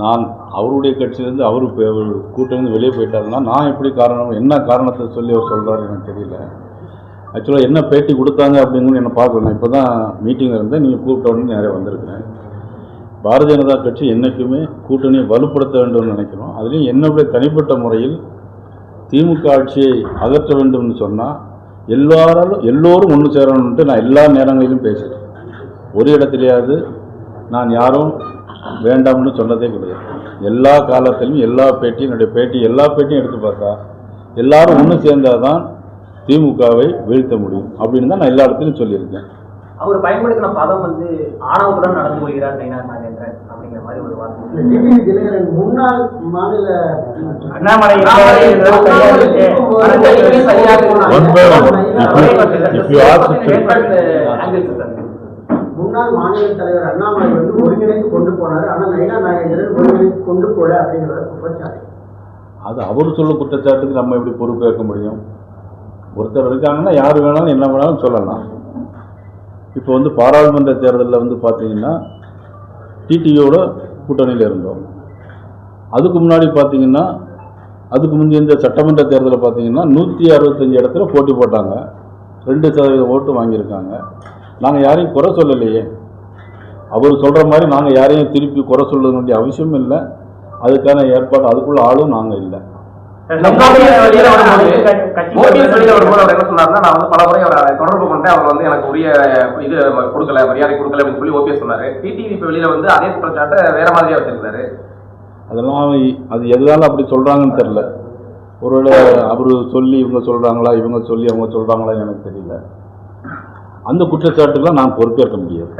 நான் அவருடைய கட்சியிலேருந்து அவர் கூட்டிலேருந்து வெளியே போயிட்டாருன்னா நான் எப்படி காரணம் என்ன காரணத்தை சொல்லி அவர் சொல்கிறாரு எனக்கு தெரியல. ஆக்சுவலாக என்ன பேட்டி கொடுத்தாங்க அப்படிங்கன்னு என்ன பார்க்கணும் இப்போ தான் மீட்டிங்கில் இருந்தேன். நீங்கள் கூப்பிட்ட உடனே நிறைய வந்திருக்கேன் பாரதிய ஜனதா கட்சி என்றைக்குமே கூட்டணியை வலுப்படுத்த வேண்டும்னு நினைக்கிறோம். அதுலேயும் என்னுடைய தனிப்பட்ட முறையில் திமுக ஆட்சியை அகற்ற வேண்டும்னு சொன்னால் எல்லாராலும் எல்லோரும் ஒன்று சேரணுன்ட்டு நான் எல்லா நேரங்களிலும் பேசுகிறேன் ஒரு இடத்துலையாவது நான் யாரும் வேண்டாம்னு சொன்னதே கிடையாது எல்லா காலத்திலும் எல்லா பேட்டியும் என்னுடைய பேட்டி எல்லா பேட்டியும் எடுத்து பார்த்தா எல்லாரும் ஒன்று சேர்ந்தாதான் தான் திமுகவை வீழ்த்த முடியும் அப்படின்னு தான் நான் எல்லா இடத்துலையும் சொல்லியிருக்கேன் அவர் பயன்படுத்தின பதம் வந்து ஆணவத்துடன் நடந்து கொள்கிறார் நயினார் நாகேந்திரன் அப்படிங்கிற மாதிரி ஒரு வார்த்தை முன்னாள் மாநில அண்ணாமலை uh. முன்னாள் மாநில தலைவர் அண்ணாமலை வந்து ஒருங்கிணைத்து கொண்டு போனாரு. ஆனா நயினா நாகேந்திரன் கொண்டு போல அப்படிங்கிற குற்றச்சாட்டு அது அவர் சொல்ல குற்றச்சாட்டுக்கு நம்ம எப்படி பொறுப்பேற்க முடியும்? ஒருத்தர் இருக்காங்கன்னா யார் வேணாலும் என்ன வேணாலும் சொல்லலாம். இப்போ வந்து பாராளுமன்ற தேர்தலில் வந்து பார்த்தீங்கன்னா டிடியோட கூட்டணியில் இருந்தோம். அதுக்கு முன்னாடி பார்த்தீங்கன்னா அதுக்கு முந்தைய இந்த சட்டமன்ற தேர்தலில் பார்த்தீங்கன்னா நூற்றி அறுபத்தஞ்சு இடத்துல போட்டி போட்டாங்க. ரெண்டு சதவீதம் ஓட்டு வாங்கியிருக்காங்க. நாங்கள் யாரையும் குறை சொல்லலையே. அவர் சொல்கிற மாதிரி நாங்கள் யாரையும் திருப்பி குறை சொல்ல வேண்டிய அவசியம் இல்லை. அதுக்கான ஏற்பாடு அதுக்குள்ள ஆளும் நாங்கள் இல்லை. தொடர்பு கொண்டேன். அவர் வந்து எனக்கு உரிய இது கொடுக்கல மரியாதை கொடுக்கல அப்படின்னு சொல்லி ஓபிஎஸ் சொன்னாரு. டிடிவி இப்ப வெளியில வந்து அதே குற்றச்சாட்டை வேற மாதிரியா வச்சிருக்காரு அதெல்லாம் அது எதனால அப்படி சொல்கிறாங்கன்னு தெரில ஒருவேளை அவர் சொல்லி இவங்க சொல்கிறாங்களா இவங்க சொல்லி அவங்க சொல்கிறாங்களா எனக்கு தெரியல. அந்த குற்றச்சாட்டுக்கெல்லாம் நான் பொறுப்பேற்க முடியாது.